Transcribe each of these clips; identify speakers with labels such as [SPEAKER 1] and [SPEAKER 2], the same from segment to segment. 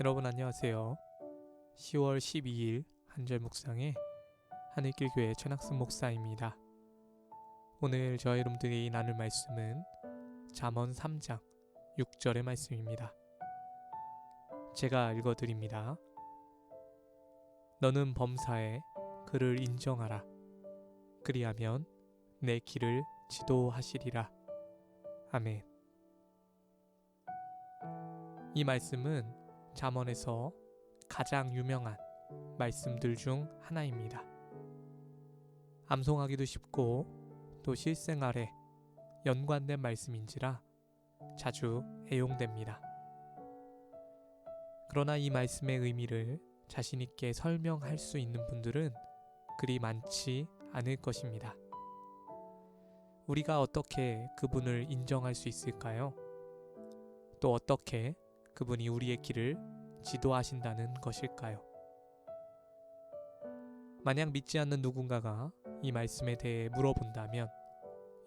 [SPEAKER 1] 여러분 안녕하세요. 10월 12일 한절 묵상의 하늘길 교회 최낙순 목사입니다. 오늘 저와 여러분들이 나눌 말씀은 잠언 3장 6절의 말씀입니다. 제가 읽어 드립니다. 너는 범사에 그를 인정하라. 그리하면 내 길을 지도하시리라. 아멘. 이 말씀은 잠언에서 가장 유명한 말씀들 중 하나입니다. 암송하기도 쉽고 또 실생활에 연관된 말씀인지라 자주 애용됩니다. 그러나 이 말씀의 의미를 자신있게 설명할 수 있는 분들은 그리 많지 않을 것입니다. 우리가 어떻게 그분을 인정할 수 있을까요? 또 어떻게 그분이 우리의 길을 지도하신다는 것일까요? 만약 믿지 않는 누군가가 이 말씀에 대해 물어본다면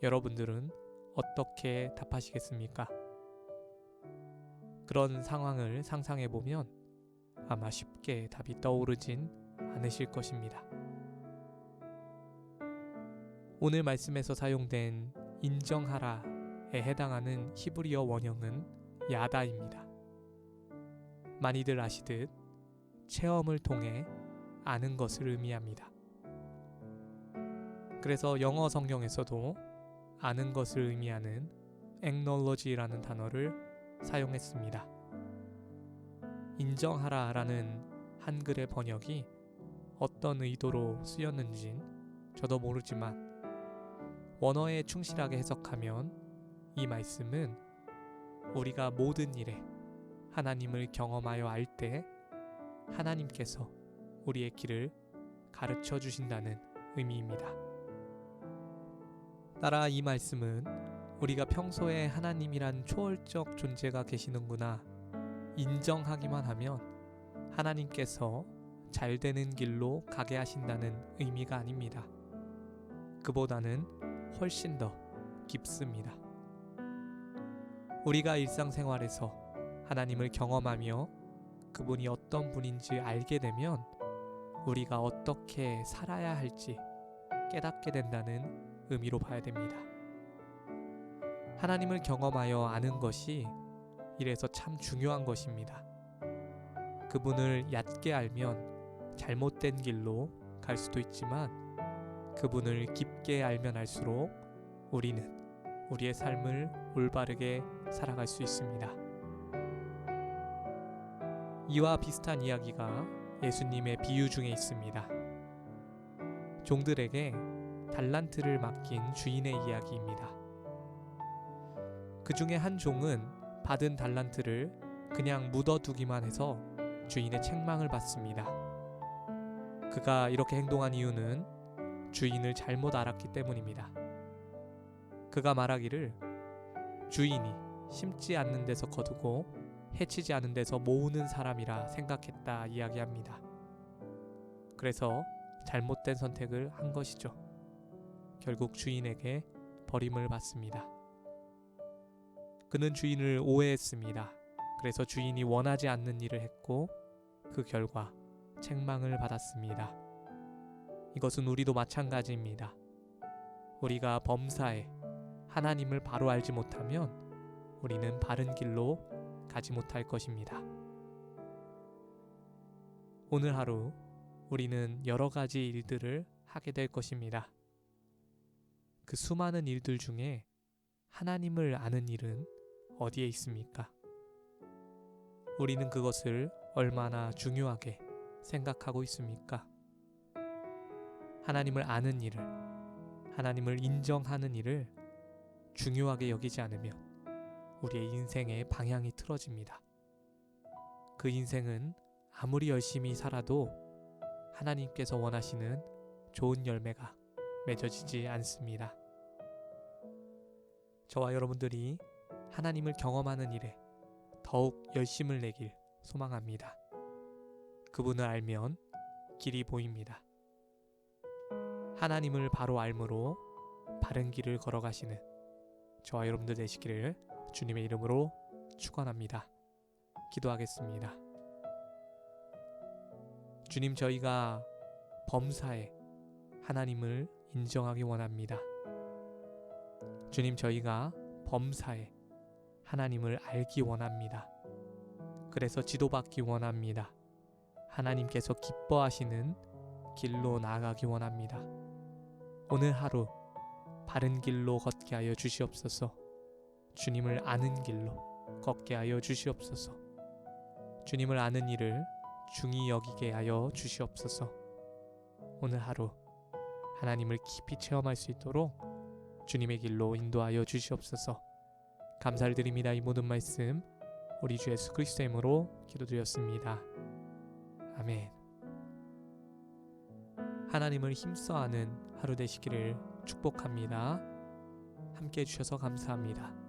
[SPEAKER 1] 여러분들은 어떻게 답하시겠습니까? 그런 상황을 상상해 보면 아마 쉽게 답이 떠오르진 않으실 것입니다. 오늘 말씀에서 사용된 인정하라에 해당하는 히브리어 원형은 야다입니다. 많이들 아시듯 체험을 통해 아는 것을 의미합니다. 그래서 영어 성경에서도 아는 것을 의미하는 acknowledge라는 단어를 사용했습니다. 인정하라라는 한글의 번역이 어떤 의도로 쓰였는진 저도 모르지만 원어에 충실하게 해석하면 이 말씀은 우리가 모든 일에 하나님을 경험하여 알 때 하나님께서 우리의 길을 가르쳐 주신다는 의미입니다. 따라 이 말씀은 우리가 평소에 하나님이란 초월적 존재가 계시는구나 인정하기만 하면 하나님께서 잘 되는 길로 가게 하신다는 의미가 아닙니다. 그보다는 훨씬 더 깊습니다. 우리가 일상생활에서 하나님을 경험하며 그분이 어떤 분인지 알게 되면 우리가 어떻게 살아야 할지 깨닫게 된다는 의미로 봐야 됩니다. 하나님을 경험하여 아는 것이 이래서 참 중요한 것입니다. 그분을 얕게 알면 잘못된 길로 갈 수도 있지만 그분을 깊게 알면 알수록 우리는 우리의 삶을 올바르게 살아갈 수 있습니다. 이와 비슷한 이야기가 예수님의 비유 중에 있습니다. 종들에게 달란트를 맡긴 주인의 이야기입니다. 그 중에 한 종은 받은 달란트를 그냥 묻어두기만 해서 주인의 책망을 받습니다. 그가 이렇게 행동한 이유는 주인을 잘못 알았기 때문입니다. 그가 말하기를 주인이 심지 않는 데서 거두고 해치지 않은 데서 모으는 사람이라 생각했다 이야기합니다. 그래서 잘못된 선택을 한 것이죠. 결국 주인에게 버림을 받습니다. 그는 주인을 오해했습니다. 그래서 주인이 원하지 않는 일을 했고 그 결과 책망을 받았습니다. 이것은 우리도 마찬가지입니다. 우리가 범사에 하나님을 바로 알지 못하면 우리는 바른 길로 가지 못할 것입니다. 오늘 하루 우리는 여러 가지 일들을 하게 될 것입니다. 그 수많은 일들 중에 하나님을 아는 일은 어디에 있습니까? 우리는 그것을 얼마나 중요하게 생각하고 있습니까? 하나님을 아는 일을, 하나님을 인정하는 일을 중요하게 여기지 않으면 우리의 인생의 방향이 틀어집니다. 그 인생은 아무리 열심히 살아도 하나님께서 원하시는 좋은 열매가 맺어지지 않습니다. 저와 여러분들이 하나님을 경험하는 일에 더욱 열심을 내길 소망합니다. 그분을 알면 길이 보입니다. 하나님을 바로 알므로 바른 길을 걸어가시는 저와 여러분들 되시기를 주님의 이름으로 축원합니다. 기도하겠습니다. 주님 저희가 범사에 하나님을 인정하기 원합니다. 주님 저희가 범사에 하나님을 알기 원합니다. 그래서 지도받기 원합니다. 하나님께서 기뻐하시는 길로 나아가기 원합니다. 오늘 하루 바른 길로 걷게 하여 주시옵소서. 주님을 아는 길로 걷게 하여 주시옵소서. 주님을 아는 일을 중히 여기게 하여 주시옵소서. 오늘 하루 하나님을 깊이 체험할 수 있도록 주님의 길로 인도하여 주시옵소서. 감사를 드립니다. 이 모든 말씀 우리 주 예수 그리스도의 이름으로 기도드렸습니다. 아멘. 하나님을 힘써하는 하루 되시기를 축복합니다. 함께 해주셔서 감사합니다.